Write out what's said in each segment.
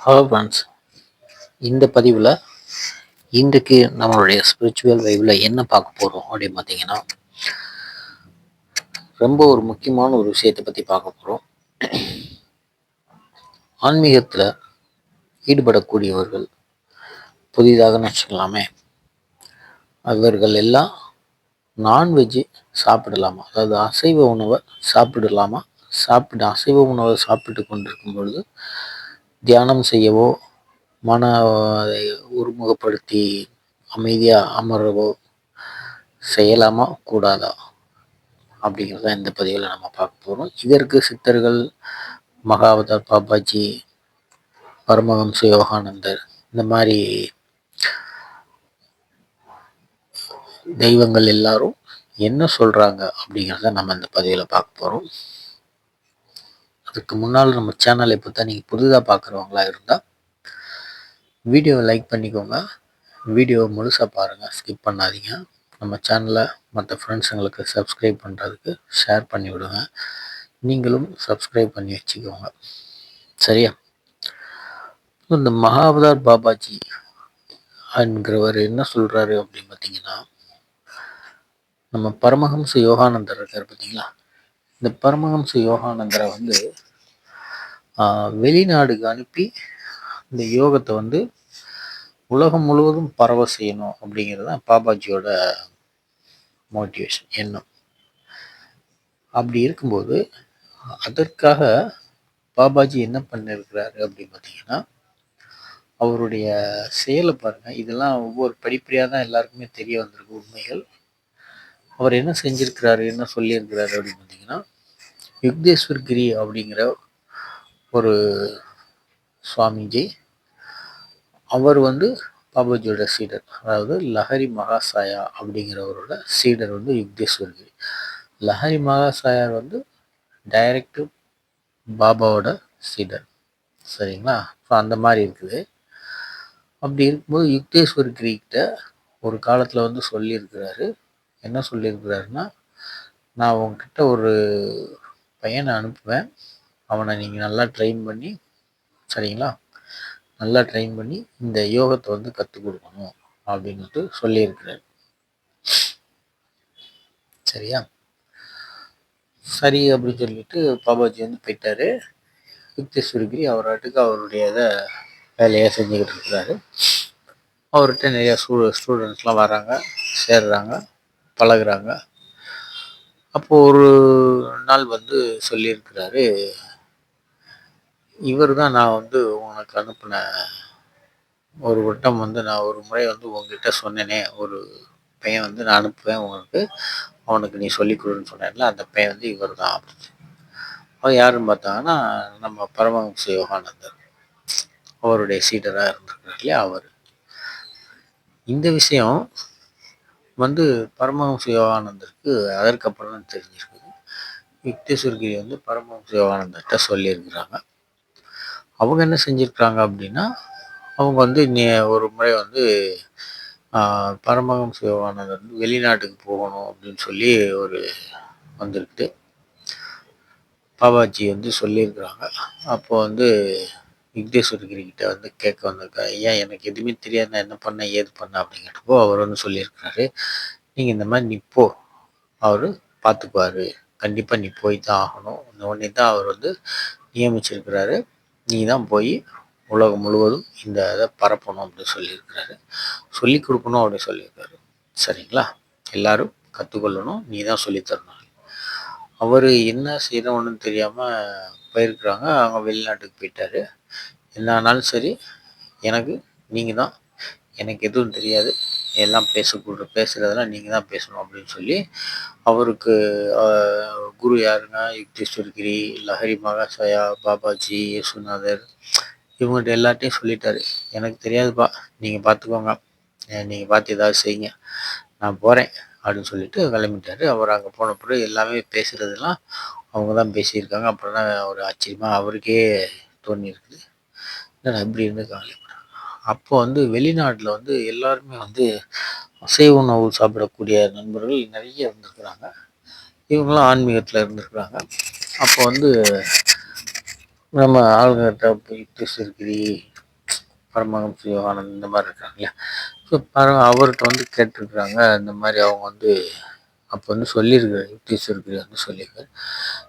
Hello friends இந்த பதிவில் இன்றைக்கு நம்மளுடைய ஸ்பிரிச்சுவல் வைவில் என்ன பார்க்க போகிறோம் அப்படின்னு பார்த்தீங்கன்னா ரொம்ப ஒரு முக்கியமான ஒரு விஷயத்தை பற்றி பார்க்க போகிறோம் ஆன்மீகத்தில் ஈடுபடக்கூடியவர்கள் புதிதாக நினச்சிக்கலாமே அவர்கள் எல்லாம் நான்வெஜ்ஜு சாப்பிடலாமா? அதாவது அசைவ உணவை சாப்பிடலாமா? சாப்பிட அசைவ உணவை சாப்பிட்டு கொண்டிருக்கும் பொழுது தியானம் செய்யவோ மன ஒருமுகப்படுத்தி அமைதியாக அமரவோ செய்யலாமா? கூடாதா? அப்படிங்கிறத இந்த பதிவில் நம்ம பார்க்க போகிறோம் இதற்கு சித்தர்கள் மகாவதார் பாபாஜி பரமஹம்ச யோகானந்தர் இந்த மாதிரி தெய்வங்கள் எல்லாரும் என்ன சொல்கிறாங்க அப்படிங்கிறத நம்ம இந்த பதிவில் பார்க்க போகிறோம் அதுக்கு முன்னால் நம்ம சேனலை இப்போ தான் நீங்கள் புதுதாக பார்க்குறவங்களா இருந்தால் வீடியோவை லைக் பண்ணிக்கோங்க. வீடியோவை முழுசாக பாருங்கள் ஸ்கிப் பண்ணாதீங்க. நம்ம சேனலை மற்ற ஃப்ரெண்ட்ஸுங்களுக்கு சப்ஸ்கிரைப் பண்ணுறதுக்கு ஷேர் பண்ணி விடுங்க நீங்களும் சப்ஸ்கிரைப் பண்ணி வச்சுக்கோங்க. சரியா? இந்த மகாவதார் பாபாஜி என்கிறவர் என்ன சொல்கிறாரு அப்படின்னு பார்த்தீங்கன்னா நம்ம பரமஹம்ச யோகானந்தர் இருக்கார் பார்த்தீங்களா இந்த பரமஹம்ச யோகானந்தரை வந்து வெளிநாடுக்கு அனுப்பி இந்த யோகத்தை வந்து உலகம் முழுவதும் பரவ செய்யணும் அப்படிங்கிறது தான் பாபாஜியோட மோட்டிவேஷன் எண்ணம். அப்படி இருக்கும்போது அதற்காக பாபாஜி என்ன பண்ணிருக்கிறாரு அப்படின்னு பார்த்தீங்கன்னா அவருடைய செயலை பாருங்கள் இதெல்லாம் ஒவ்வொரு படிப்படியாக தான் எல்லாருக்குமே தெரிய வந்திருக்கு உண்மைகள். அவர் என்ன செஞ்சிருக்கிறாரு என்ன சொல்லியிருக்கிறாரு அப்படின்னு பார்த்தீங்கன்னா யுக்தேஸ்வர் கிரி அப்படிங்கிற ஒரு சுவாமிஜி அவர் வந்து பாபாஜியோட சீடர். அதாவது லஹரி மகாசாயா அப்படிங்கிறவரோட சீடர் வந்து யுக்தேஸ்வர் கிரி லஹரி மகாசாயார் வந்து டைரக்ட் பாபாவோட சீடர். சரிங்களா? ஸோ அந்த மாதிரி இருக்குது. அப்படி இருக்கும்போது யுக்தேஸ்வர் கிரிக்கிட்ட ஒரு காலத்தில் வந்து சொல்லியிருக்கிறாரு. என்ன சொல்லியிருக்கிறாருன்னா நான் உங்ககிட்ட ஒரு பையனை அனுப்புவேன். அவனை நீங்கள் நல்லா ட்ரெயின் பண்ணி சரிங்களா? நல்லா ட்ரெயின் பண்ணி இந்த யோகத்தை வந்து கற்றுக் கொடுக்கணும் அப்படின்ட்டு சொல்லியிருக்கிறார். சரியா? சரி அப்படின்னு சொல்லிட்டு பாபாஜி வந்து போயிட்டாரு. யுக்தேஸ்வரகிரி அவராட்டுக்கு அவருடைய இதை வேலையை செஞ்சுக்கிட்டு இருக்கிறாரு. அவர்கிட்ட நிறையா ஸ்டூ ஸ்டூடெண்ட்ஸ்லாம் வராங்க சேர்றாங்க பழகுறாங்க. அப்போது ஒரு நாள் வந்து சொல்லியிருக்கிறாரு இவர் தான் நான் வந்து உனக்கு அனுப்பின ஒரு வட்டம் வந்து நான் ஒரு முறை வந்து உங்ககிட்ட சொன்னேனே ஒரு பையன் வந்து நான் அனுப்புவேன் உங்களுக்கு அவனுக்கு நீ சொல்லிக் கொடுன்னு சொன்னேன்ல அந்த பையன் வந்து இவர் தான் அப்படின்னு. அவர் யாருன்னு பார்த்தாங்கன்னா நம்ம பரமஹம்ச யோகானந்தர். அவருடைய சீடராக இருந்திருக்கிறார் இல்லையா அவர். இந்த விஷயம் வந்து பரமஹம்ச யோகானந்தருக்கு அதற்கப்புறம் தான் தெரிஞ்சிருக்குது. யுக்தேஸ்வர்கிரி வந்து பரமஹம்ச யோகானந்தர்கிட்ட சொல்லியிருக்கிறாங்க. அவங்க என்ன செஞ்சுருக்காங்க அப்படின்னா அவங்க வந்து ஒரு முறை வந்து பரமஹம்ச யோகானந்தர் வந்து வெளிநாட்டுக்கு போகணும் அப்படின்னு சொல்லி ஒரு வந்திருக்கு பாபாஜி வந்து சொல்லியிருக்கிறாங்க. அப்போ வந்து விக்னேஸ்வரகிரிக்கிட்ட வந்து கேட்க வந்திருக்காரு ஐயா எனக்கு எதுவுமே தெரியாது நான் என்ன பண்ண ஏது பண்ண? அப்படிங்கிறப்போ அவர் வந்து சொல்லியிருக்கிறாரு. நீங்கள் இந்த மாதிரி நிப்போ. அவர் பார்த்துக்குவார். கண்டிப்பாக நீ போய் தான் ஆகணும். இந்த ஒன்றே தான் அவர் வந்து நியமிச்சிருக்கிறாரு. நீ தான் போய் உலகம் முழுவதும் இந்த இதை பரப்பணும் அப்படின்னு சொல்லியிருக்கிறாரு. சொல்லி கொடுக்கணும் அப்படின்னு சொல்லியிருக்காரு. சரிங்களா? எல்லாரும் கற்றுக்கொள்ளணும் நீ தான் சொல்லித்தரணும் அவர் என்ன செய்யணும்னு தெரியாமல் போயிருக்கிறாங்க. அவங்க வெளிநாட்டுக்கு போயிட்டாரு. என்ன ஆனாலும் சரி எனக்கு நீங்கள் தான் எனக்கு எதுவும் தெரியாது. எல்லாம் பேசக்கூட பேசுகிறதெல்லாம் நீங்கள் தான் பேசணும் அப்படின்னு சொல்லி அவருக்கு குரு யாருன்னா யுக்தேஸ்வரகிரி லஹரி மகாசயா பாபாஜி யேசுநாதர் இவங்கள்ட்ட எல்லாத்தையும் சொல்லிட்டாரு. எனக்கு தெரியாதுப்பா நீங்கள் பார்த்துக்கோங்க நீங்கள் பார்த்து ஏதாவது செய்யுங்க. நான் போகிறேன் அப்படின்னு சொல்லிட்டு கிளம்பிட்டாரு. அவர் அங்கே போன பிறகு எல்லாமே பேசுகிறதெல்லாம் அவங்க தான் பேசியிருக்காங்க. அப்புறம் தான் ஒரு ஆச்சரியமாக அவருக்கே தோணியிருக்குது என்னடா இப்படி இருந்து கவலைப்பட அப்போ வந்து வெளிநாட்டில் வந்து எல்லாருமே வந்து அசைவ உணவு சாப்பிடக்கூடிய நண்பர்கள் நிறைய இருந்திருக்கிறாங்க. இவங்களாம் ஆன்மீகத்தில் இருந்திருக்கிறாங்க. அப்போ வந்து நம்ம ஆளுங்கிட்ட போய் சிறுகிரி பரமகம் சிவானந்த் இந்த மாதிரி இருக்காங்களே ஸோ பர அவர்கிட்ட வந்து கேட்டிருக்கிறாங்க இந்த மாதிரி அவங்க வந்து அப்போ வந்து சொல்லியிருக்கிற யுக்தீஸ்வரகிரி வந்து சொல்லியிருக்காரு.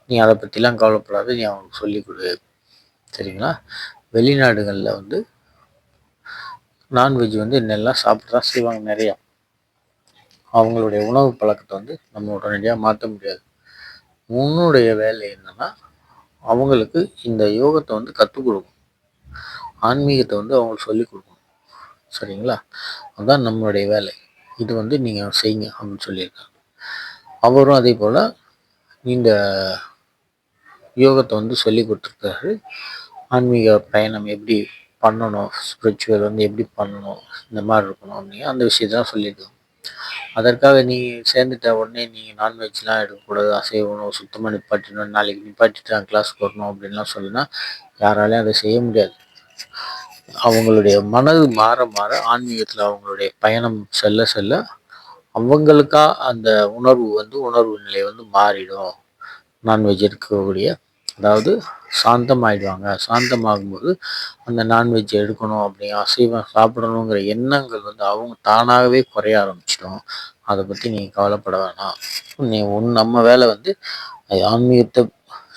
நீ அதை பற்றிலாம் கவலைப்படாத நீ அவனுக்கு சொல்லிக் கொடு. சரிங்களா? வெளிநாடுகளில் வந்து நான்வெஜ் வந்து என்னெல்லாம் சாப்பிட்டு தான் செய்வாங்க நிறையா. அவங்களுடைய உணவு பழக்கத்தை வந்து நம்ம உடனடியாக மாற்ற முடியாது. உன்னுடைய வேலை என்னன்னா அவங்களுக்கு இந்த யோகத்தை வந்து கற்றுக் கொடுக்கும் ஆன்மீகத்தை வந்து அவங்களுக்கு சொல்லிக் கொடுக்கணும். சரிங்களா? அதுதான் நம்மளுடைய வேலை. இது வந்து நீங்கள் செய்யுங்க அப்படின்னு சொல்லியிருக்காங்க. அவரும் அதே போல் இந்த யோகத்தை வந்து சொல்லி கொடுத்துருக்காரு. ஆன்மீக பயணம் எப்படி பண்ணணும்? ஸ்பிரிச்சுவல் வந்து எப்படி பண்ணணும்? இந்த மாதிரி இருக்கணும் அப்படின்னு அந்த விஷயத்தான் சொல்லியிருக்கோம் அதற்காக நீ சேர்ந்துட்ட உடனே நீங்கள் நான்வெஜ்லாம் எடுக்கக்கூடாது அசைவ உணவு சுத்தமாக நிப்பாட்டிடணும் நாளைக்கு நிப்பாட்டிட்டு நான் கிளாஸுக்கு வரணும் அப்படின்லாம் சொல்லுனா யாராலையும் அதை செய்ய முடியாது. அவங்களுடைய மனது மாற மாற ஆன்மீகத்தில் அவங்களுடைய பயணம் செல்ல செல்ல அவங்களுக்கா அந்த உணர்வு வந்து உணர்வு நிலை வந்து மாறிடும். நான்வெஜ் இருக்கக்கூடிய அதாவது சாந்தமாயிடுவாங்க. சாந்தமாகும்போது அந்த நான்வெஜ் எடுக்கணும் அப்படி அசைவம் சாப்பிடணுங்கிற எண்ணங்கள் வந்து அவங்க தானாகவே குறைய ஆரம்பிச்சிடும். அதை பற்றி நீங்கள் கவலைப்பட வேணாம். நீ ஒன் நம்ம வேலை வந்து ஆன்மீகத்தை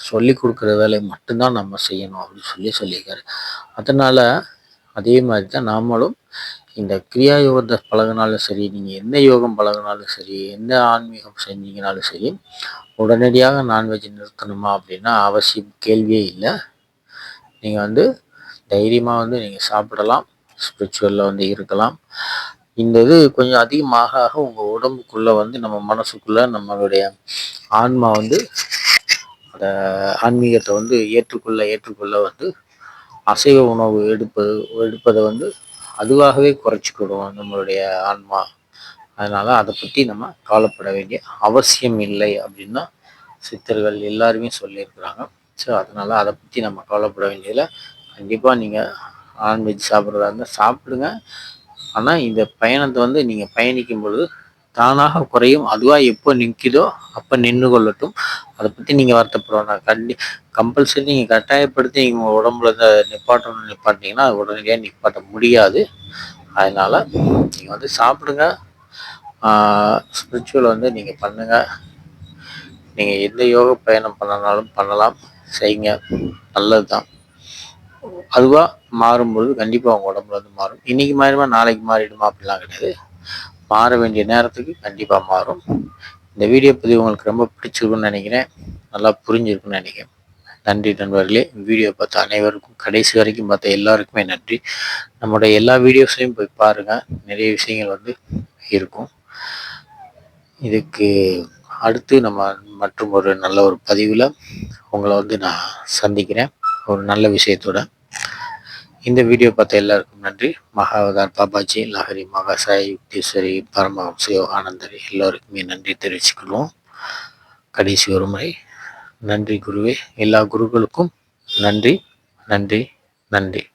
சொல்லி கொடுக்குற வேலையை மட்டும்தான் நம்ம செய்யணும் அப்படின்னு சொல்லி சொல்லியிருக்காரு. அதனால் அதே மாதிரி தான் நாமளும் இந்த கிரியா யோகத்தை பழகினாலும் சரி நீங்கள் எந்த யோகம் பழகினாலும் சரி எந்த ஆன்மீகம் செஞ்சீங்கனாலும் சரி உடனடியாக நான்வெஜ் நிறுத்தணுமா அப்படின்னா அவசியம் கேள்வியே இல்லை. நீங்கள் வந்து தைரியமாக வந்து நீங்கள் சாப்பிடலாம். ஸ்பிரிச்சுவலில் வந்து இருக்கலாம். இந்த இது கொஞ்சம் அதிகமாக ஆக உங்கள் உடம்புக்குள்ளே வந்து நம்ம மனசுக்குள்ளே நம்மளுடைய ஆன்மா வந்து அந்த ஆன்மீகத்தை வந்து ஏற்றுக்கொள்ள ஏற்றுக்கொள்ள வந்து அசைவ உணவு எடுப்பது எடுப்பதை வந்து அதுவாகவே குறைச்சிக்கிடும். நம்மளுடைய ஆன்மா. அதனால் அதை பற்றி நம்ம கவலைப்பட வேண்டிய அவசியம் இல்லை அப்படின்னு தான் சித்தர்கள் எல்லாருமே சொல்லியிருக்கிறாங்க. ஸோ அதனால் அதை பற்றி நம்ம கவலைப்பட வேண்டியதில் கண்டிப்பாக நீங்கள் நான்வெஜ் சாப்பிட்றதா இருந்தால் சாப்பிடுங்க. ஆனால் இந்த பயணத்தை வந்து நீங்கள் பயணிக்கும் பொழுது தானாக குறையும். அதுவாக எப்போ நிற்கிதோ அப்போ நின்று கொள்ளட்டும். அதை பற்றி நீங்கள் வருத்தப்படுவோம் கண்டி கம்பல்சரி நீங்கள் கட்டாயப்படுத்தி நீங்கள் உடம்புல இந்த நிப்பாட்டணும் நிப்பாட்டிங்கன்னா அது உடனடியாக நிப்பாட்ட முடியாது. அதனால் நீங்கள் வந்து சாப்பிடுங்க. ஸ்பிரிச்சுவல் வந்து நீங்கள் பண்ணுங்கள் நீங்கள் எந்த யோக பயணம் பண்ணனாலும் பண்ணலாம். செய்யுங்க நல்லது தான் அதுவாக மாறும்பொழுது கண்டிப்பாக உங்கள் உடம்புல வந்து மாறும். இன்றைக்கி மாறிடுமா நாளைக்கு மாறிடுமா அப்படிலாம் கிடையாது. மாற வேண்டிய நேரத்துக்கு கண்டிப்பாக மாறும். இந்த வீடியோ பதிவு உங்களுக்கு ரொம்ப பிடிச்சிருக்குன்னு நினைக்கிறேன். நல்லா புரிஞ்சிருக்குன்னு நினைக்கிறேன். நன்றி நண்பர்களே. வீடியோ பார்த்த அனைவருக்கும் கடைசி வரைக்கும் பார்த்த எல்லாருக்குமே நன்றி. நம்மளுடைய எல்லா வீடியோஸையும் போய் பாருங்கள் நிறைய விஷயங்கள் வந்து இருக்கும். இதுக்கு அடுத்து நம்ம மற்றும் ஒரு நல்ல ஒரு பதிவில் உங்களை வந்து நான் சந்திக்கிறேன். ஒரு நல்ல விஷயத்தோட. இந்த வீடியோ பார்த்த எல்லாருக்கும் நன்றி. மகாவதார் பாபாஜி லஹரி மகாசாய் யுக்தீஸ்வரி பரமஹம்சயோ ஆனந்தர் எல்லோருக்குமே நன்றி தெரிவிச்சுக்கொள்வோம். கடைசி ஒரு முறை. நன்றி குருவே. எல்லா குருக்களுக்கும் நன்றி நன்றி நன்றி.